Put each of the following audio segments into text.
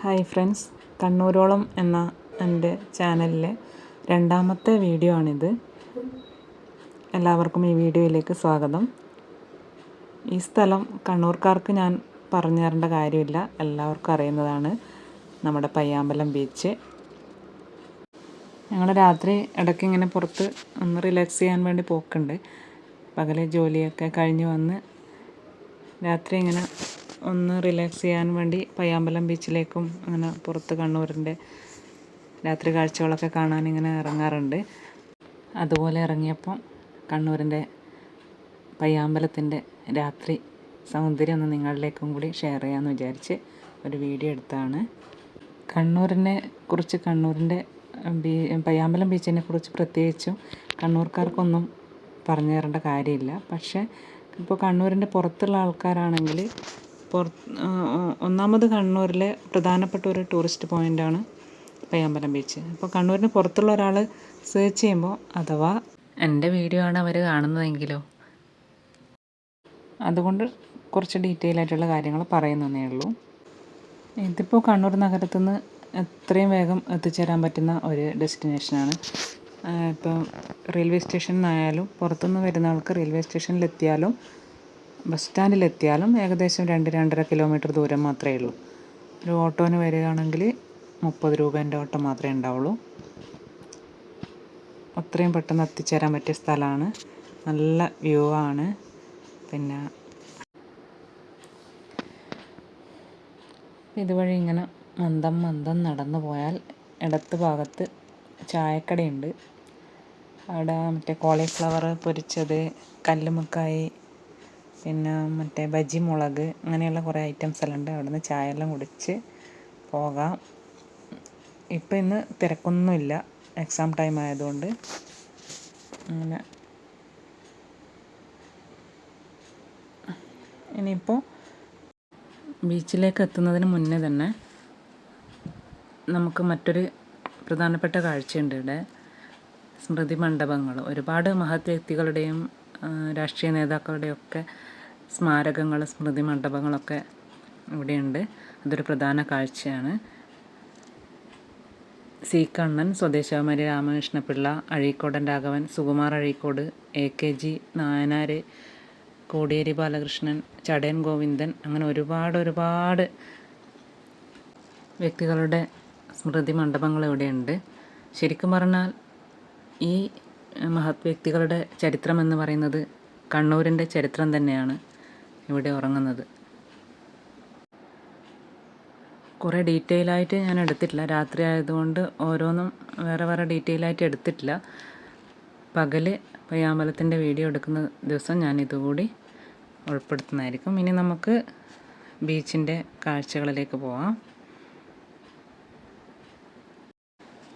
Hi friends കണ്ണൂരോളം എന്ന എന്റെ ചാനലിലെ രണ്ടാമത്തെ വീഡിയോ ആണിത്. എല്ലാവർക്കും ഈ വീഡിയോയിലേക്ക് സ്വാഗതം. ഈ സ്ഥലം കണ്ണൂർക്കാർക്ക് ഞാൻ പറഞ്ഞു തരേണ്ട കാര്യമില്ല. എല്ലാവർക്കും അറിയുന്നതാണ് നമ്മുടെ പയ്യാമ്പലം ബീച്ച്. ഞങ്ങൾ രാത്രി ഇടയ്ക്ക് ഇങ്ങനെ പുറത്ത് ഒന്ന് റിലാക്സ് ചെയ്യാൻ വേണ്ടി പോക്കുണ്ട്. പകലെ ജോലിയൊക്കെ കഴിഞ്ഞ് വന്ന് രാത്രി ഇങ്ങനെ ഒന്ന് റിലാക്സ് ചെയ്യാൻ വേണ്ടി പയ്യാമ്പലം ബീച്ചിലേക്കും അങ്ങനെ പുറത്ത് കണ്ണൂരിന്റെ രാത്രി കാഴ്ചകളൊക്കെ കാണാൻ ഇങ്ങനെ ഇറങ്ങാറുണ്ട്. അതുപോലെ ഇറങ്ങിയപ്പം കണ്ണൂരിന്റെ പയ്യാമ്പലത്തിന്റെ രാത്രി സൗന്ദര്യം ഒന്ന് നിങ്ങളിലേക്കും കൂടി ഷെയർ ചെയ്യാമെന്ന് വിചാരിച്ച് ഒരു വീഡിയോ എടുത്താണ്. കണ്ണൂരിനെ കുറിച്ച് കണ്ണൂരിന്റെ ബീ പയ്യാമ്പലം ബീച്ചിനെ കുറിച്ച് പ്രത്യേകിച്ചും കണ്ണൂർക്കാർക്കൊന്നും പറഞ്ഞു തരേണ്ട കാര്യമില്ല. പക്ഷേ ഇപ്പോൾ കണ്ണൂരിന്റെ പുറത്തുള്ള ആൾക്കാരാണെങ്കിൽ ഒന്നാമത് കണ്ണൂരിലെ പ്രധാനപ്പെട്ട ഒരു ടൂറിസ്റ്റ് പോയിന്റാണ് പയ്യാമ്പലം ബീച്ച് അപ്പോൾ കണ്ണൂരിന് പുറത്തുള്ള ഒരാൾ സെർച്ച് ചെയ്യുമ്പോൾ അഥവാ എന്റെ വീഡിയോ ആണ് അവർ കാണുന്നതെങ്കിലോ? അതുകൊണ്ട് കുറച്ച് ഡീറ്റെയിൽ ആയിട്ടുള്ള കാര്യങ്ങൾ പറയുന്നതേ ഉള്ളൂ. ഇതിപ്പോൾ കണ്ണൂർ നഗരത്തിൽ നിന്ന് എത്രയും വേഗം എത്തിച്ചേരാൻ പറ്റുന്ന ഒരു ഡെസ്റ്റിനേഷനാണ് ഇപ്പോൾ റെയിൽവേ സ്റ്റേഷനിൽ നിന്നായാലും പുറത്തുനിന്ന് വരുന്ന ആൾക്ക് റെയിൽവേ സ്റ്റേഷനിലെത്തിയാലും ബസ് സ്റ്റാൻഡിലെത്തിയാലും ഏകദേശം രണ്ട് രണ്ടര കിലോമീറ്റർ ദൂരം മാത്രമേ ഉള്ളൂ. ഒരു ഓട്ടോന് വരികയാണെങ്കിൽ മുപ്പത് രൂപേന്റെ ഓട്ടോ മാത്രമേ ഉണ്ടാവുള്ളൂ. അത്രയും പെട്ടെന്ന് എത്തിച്ചേരാൻ പറ്റിയ സ്ഥലമാണ്. നല്ല വ്യൂ ആണ്. പിന്നെ ഇതുവഴി ഇങ്ങനെ മന്ദം മന്ദം നടന്നു പോയാൽ ഇടത്ത് ഭാഗത്ത് ചായക്കടയുണ്ട്. അവിടെ മറ്റേ കോളിഫ്ലവർ പൊരിച്ചത് കല്ലുമ്മക്കായി പിന്നെ മറ്റേ ബജി മുളക് അങ്ങനെയുള്ള കുറേ ഐറ്റംസ് എല്ലാം ഉണ്ട്. അവിടെ നിന്ന് ചായ എല്ലാം കുടിച്ച് പോകാം. ഇപ്പം ഇന്ന് തിരക്കൊന്നുമില്ല. എക്സാം ടൈം ആയതുകൊണ്ട്. അങ്ങനെ. ഇനിയിപ്പോൾ ബീച്ചിലേക്ക് എത്തുന്നതിന് മുന്നേ തന്നെ നമുക്ക് മറ്റൊരു പ്രധാനപ്പെട്ട കാഴ്ചയുണ്ട് ഇവിടെ. സ്മൃതി മണ്ഡപങ്ങൾ. ഒരുപാട് മഹത് വ്യക്തികളുടെയും രാഷ്ട്രീയ നേതാക്കളുടെയൊക്കെ സ്മാരകങ്ങൾ സ്മൃതി മണ്ഡപങ്ങളൊക്കെ ഇവിടെയുണ്ട്. അതൊരു പ്രധാന കാഴ്ചയാണ്. C. Kannan സ്വദേശാമരി Ramakrishnapillai Azhikodan Raghavan Sukumar Azhikode A. K. G. Nayanar Kodiyeri Balakrishnan Chadayan Govindan അങ്ങനെ ഒരുപാട് ഒരുപാട് വ്യക്തികളുടെ സ്മൃതി മണ്ഡപങ്ങൾ ഇവിടെയുണ്ട്. ശരിക്കും പറഞ്ഞാൽ ഈ മഹത് വ്യക്തികളുടെ ചരിത്രം എന്ന് പറയുന്നത് കണ്ണൂരിന്റെ ചരിത്രം തന്നെയാണ്. ഇവിടെ ഉറങ്ങുന്നത്. കുറേ ഡീറ്റെയിൽ ആയിട്ട് ഞാൻ എടുത്തിട്ടില്ല. രാത്രി ആയതുകൊണ്ട് ഓരോന്നും വേറെ വേറെ ഡീറ്റെയിൽ ആയിട്ട് എടുത്തിട്ടില്ല. പകൽ പയ്യാമ്പലത്തിന്റെ വീഡിയോ എടുക്കുന്ന ദിവസം ഞാൻ ഇതുകൂടി ഉൾപ്പെടുത്തുന്നതായിരിക്കും. ഇനി നമുക്ക് ബീച്ചിന്റെ കാഴ്ചകളിലേക്ക് പോവാം.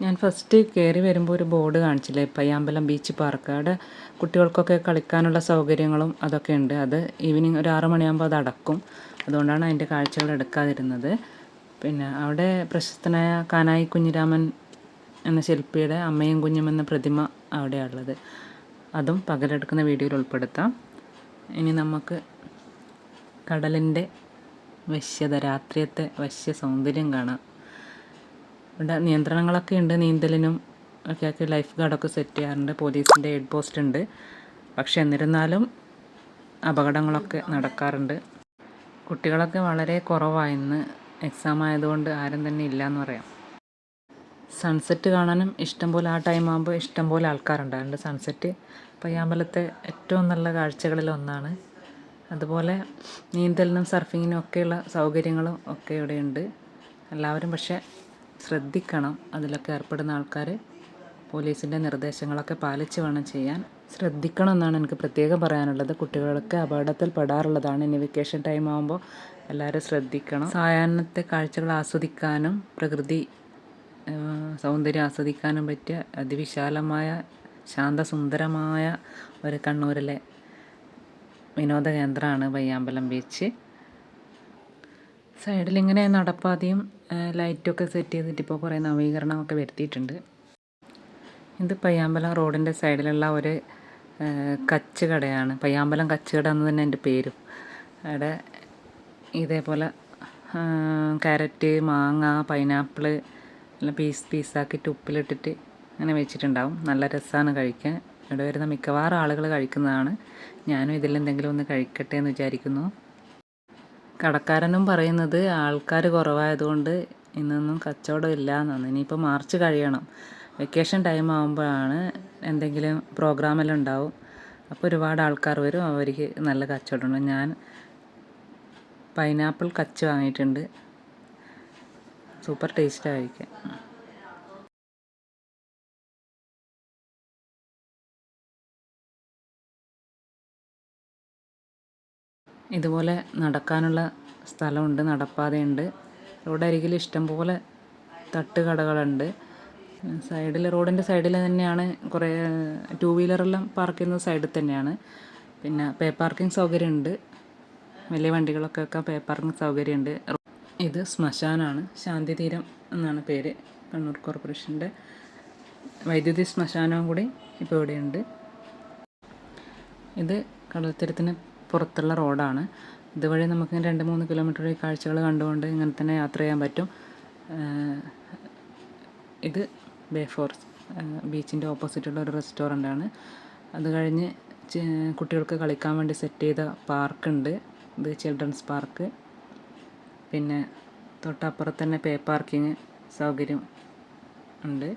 ഞാൻ ഫസ്റ്റ് കയറി വരുമ്പോൾ ഒരു ബോർഡ് കാണിച്ചില്ലേ പയ്യാമ്പലം ബീച്ച് പാർക്ക് അവിടെ കുട്ടികൾക്കൊക്കെ കളിക്കാനുള്ള സൗകര്യങ്ങളും അതൊക്കെ ഉണ്ട്. അത് ഈവനിങ് ഒരു ആറ് മണിയാകുമ്പോൾ അത് അടക്കും. അതുകൊണ്ടാണ് അതിന്റെ കാഴ്ചകൾ എടുക്കാതിരുന്നത്. പിന്നെ അവിടെ പ്രശസ്തനായ കാനായി കുഞ്ഞിരാമൻ എന്ന ശില്പിയുടെ അമ്മയും കുഞ്ഞും എന്ന പ്രതിമ അവിടെയുള്ളത് അതും പകലെടുക്കുന്ന വീഡിയോയിൽ ഉൾപ്പെടുത്താം. ഇനി നമുക്ക് കടലിന്റെ വശ്യത രാത്രിയത്തെ വശ്യ സൗന്ദര്യം കാണാം. ഇവിടെ നിയന്ത്രണങ്ങളൊക്കെ ഉണ്ട്. നീന്തലിനും ഒക്കെ ആക്കി ലൈഫ് ഗാർഡൊക്കെ സെറ്റ് ചെയ്യാറുണ്ട്. പോലീസിന്റെ ഹെഡ് പോസ്റ്റ് ഉണ്ട്. പക്ഷെ എന്നിരുന്നാലും അപകടങ്ങളൊക്കെ നടക്കാറുണ്ട്. കുട്ടികളൊക്കെ വളരെ കുറവാണ് ഇന്ന് എക്സാം ആയതുകൊണ്ട് ആരും തന്നെ ഇല്ല എന്ന് പറയാം. സൺസെറ്റ് കാണാനും ഇഷ്ടംപോലെ ആ ടൈം ആകുമ്പോൾ ഇഷ്ടംപോലെ ആൾക്കാരുണ്ടാകുന്നുണ്ട് സൺസെറ്റ് പയ്യാമ്പലത്തെ ഏറ്റവും നല്ല കാഴ്ചകളിൽ ഒന്നാണ്. അതുപോലെ നീന്തലിനും സർഫിങ്ങിനും ഒക്കെയുള്ള സൗകര്യങ്ങളും ഒക്കെ ഇവിടെയുണ്ട്. എല്ലാവരും പക്ഷേ ശ്രദ്ധിക്കണം. അതിലൊക്കെ ഏർപ്പെടുന്ന ആൾക്കാർ പോലീസിന്റെ നിർദ്ദേശങ്ങളൊക്കെ പാലിച്ച് വേണം ചെയ്യാൻ. ശ്രദ്ധിക്കണം എന്നാണ് എനിക്ക് പ്രത്യേകം പറയാനുള്ളത്. കുട്ടികളൊക്കെ അപകടത്തിൽ പെടാറുള്ളതാണ്. ഇനി വെക്കേഷൻ ടൈം ആകുമ്പോൾ എല്ലാവരും ശ്രദ്ധിക്കണം. സായാഹ്നത്തെ കാഴ്ചകൾ ആസ്വദിക്കാനും പ്രകൃതി സൗന്ദര്യം ആസ്വദിക്കാനും പറ്റിയ അതിവിശാലമായ ശാന്തസുന്ദരമായ ഒരു കണ്ണൂരിലെ വിനോദ കേന്ദ്രമാണ് പയ്യാമ്പലം ബീച്ച്. സൈഡിലിങ്ങനെ നടപ്പാതയും ലൈറ്റൊക്കെ സെറ്റ് ചെയ്തിട്ട് ഇപ്പോൾ കുറേ നവീകരണമൊക്കെ വരുത്തിയിട്ടുണ്ട്. ഇത് പയ്യാമ്പലം റോഡിന്റെ സൈഡിലുള്ള ഒരു കച്ച് കടയാണ് പയ്യാമ്പലം കച്ച് കട എന്ന് തന്നെ എന്റെ പേരും. അവിടെ ഇതേപോലെ ക്യാരറ്റ് മാങ്ങ പൈനാപ്പിൾ എല്ലാം പീസ് പീസാക്കിയിട്ട് ഉപ്പിലിട്ടിട്ട് അങ്ങനെ വെച്ചിട്ടുണ്ടാവും. നല്ല രസമാണ് കഴിക്കാൻ. ഇവിടെ വരുന്ന മിക്കവാറും ആളുകൾ കഴിക്കുന്നതാണ്. ഞാനും ഇതിൽ എന്തെങ്കിലും ഒന്ന് കഴിക്കട്ടെ എന്ന് വിചാരിക്കുന്നു. കടക്കാരനും പറയുന്നത് ആൾക്കാർ കുറവായതുകൊണ്ട് ഇന്നൊന്നും കച്ചവടം ഇല്ല എന്നാണ് ഇനിയിപ്പോൾ മാർച്ച് കഴിയണം. വെക്കേഷൻ ടൈം ആകുമ്പോഴാണ് എന്തെങ്കിലും പ്രോഗ്രാമെല്ലാം ഉണ്ടാവും. അപ്പോൾ ഒരുപാട് ആൾക്കാർ വരും. അവർക്ക് നല്ല കച്ചവടം കച്ചവടമുണ്ട് ഞാൻ പൈനാപ്പിൾ കച്ച് വാങ്ങിയിട്ടുണ്ട്. സൂപ്പർ ടേസ്റ്റാണ് ഇതുപോലെ നടക്കാനുള്ള സ്ഥലമുണ്ട് നടപ്പാതയുണ്ട്. റോഡരികിൽ ഇഷ്ടംപോലെ തട്ടുകടകളുണ്ട്. സൈഡിൽ റോഡിന്റെ സൈഡിൽ തന്നെയാണ് കുറേ ടു വീലറെല്ലാം പാർക്ക് ചെയ്യുന്ന സൈഡിൽ തന്നെയാണ്. പിന്നെ പേ പാർക്കിംഗ് സൗകര്യമുണ്ട്. വലിയ വണ്ടികളൊക്കെ വെക്കാൻ പേ പാർക്കിംഗ് സൗകര്യമുണ്ട്. ഇത് ശ്മശാനാണ്. ശാന്തിതീരം എന്നാണ് പേര്. കണ്ണൂർ കോർപ്പറേഷന്റെ വൈദ്യുതി ശ്മശാനവും കൂടി ഇപ്പോൾ ഇവിടെയുണ്ട്. ഇത് കടൽത്തീരത്തിന് പുറത്തുള്ള റോഡാണ്. ഇതുവഴി നമുക്ക് രണ്ട് മൂന്ന് കിലോമീറ്റർ ഈ കാഴ്ചകൾ കണ്ടുകൊണ്ട് ഇങ്ങനെ തന്നെ യാത്ര ചെയ്യാൻ പറ്റും. ഇത് ബേ ഫോർസ് ബീച്ചിന്റെ ഓപ്പോസിറ്റുള്ള ഒരു റെസ്റ്റോറന്റ് ആണ് അത് കഴിഞ്ഞ് കുട്ടികൾക്ക് കളിക്കാൻ വേണ്ടി സെറ്റ് ചെയ്ത പാർക്കുണ്ട്. ഇത് ചിൽഡ്രൻസ് പാർക്ക്. പിന്നെ തൊട്ടപ്പുറത്ത് തന്നെ പേ പാർക്കിങ് സൗകര്യം ഉണ്ട്.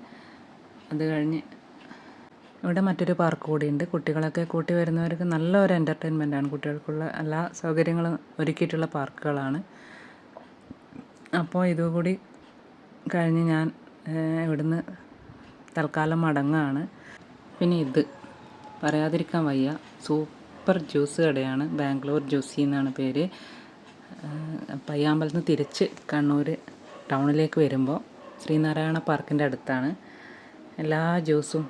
അത് കഴിഞ്ഞ് ഇവിടെ മറ്റൊരു പാർക്ക് കൂടിയുണ്ട്. കുട്ടികളൊക്കെ കൂട്ടി വരുന്നവർക്ക് നല്ല ഒരു എന്റർടൈൻമെന്റാണ് കുട്ടികൾക്കുള്ള എല്ലാ സൗകര്യങ്ങളും ഒരുക്കിയിട്ടുള്ള പാർക്കുകളാണ് അപ്പോൾ ഇതുകൂടി കഴിഞ്ഞ് ഞാൻ ഇവിടുന്ന് തൽക്കാലം മടങ്ങാണ്. പിന്നെ ഇത് പറയാതിരിക്കാൻ വയ്യ. സൂപ്പർ ജ്യൂസ് കടയാണ്. ബാംഗ്ലൂർ ജ്യൂസി എന്നാണ് പേര്. പയ്യാമ്പലത്ത് നിന്ന് തിരിച്ച് കണ്ണൂർ ടൗണിലേക്ക് വരുമ്പോൾ ശ്രീനാരായണ പാർക്കിന്റെ അടുത്താണ്. എല്ലാ ജ്യൂസും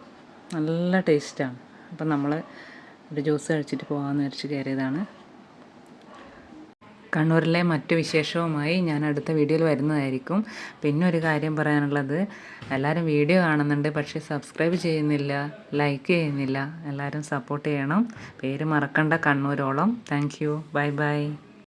നല്ല ടേസ്റ്റാണ്. അപ്പം നമ്മൾ ഒരു ജ്യൂസ് കഴിച്ചിട്ട് പോകാമെന്ന് വിചാരിച്ച് കയറിയതാണ്. കണ്ണൂരിലെ മറ്റു വിശേഷവുമായി ഞാൻ അടുത്ത വീഡിയോയിൽ വരുന്നതായിരിക്കും. പിന്നെ ഒരു കാര്യം പറയാനുള്ളത് എല്ലാവരും വീഡിയോ കാണുന്നുണ്ട് പക്ഷേ സബ്സ്ക്രൈബ് ചെയ്യുന്നില്ല ലൈക്ക് ചെയ്യുന്നില്ല എല്ലാവരും സപ്പോർട്ട് ചെയ്യണം. പേര് മറക്കണ്ട കണ്ണൂരോളം. Thank you. Bye bye.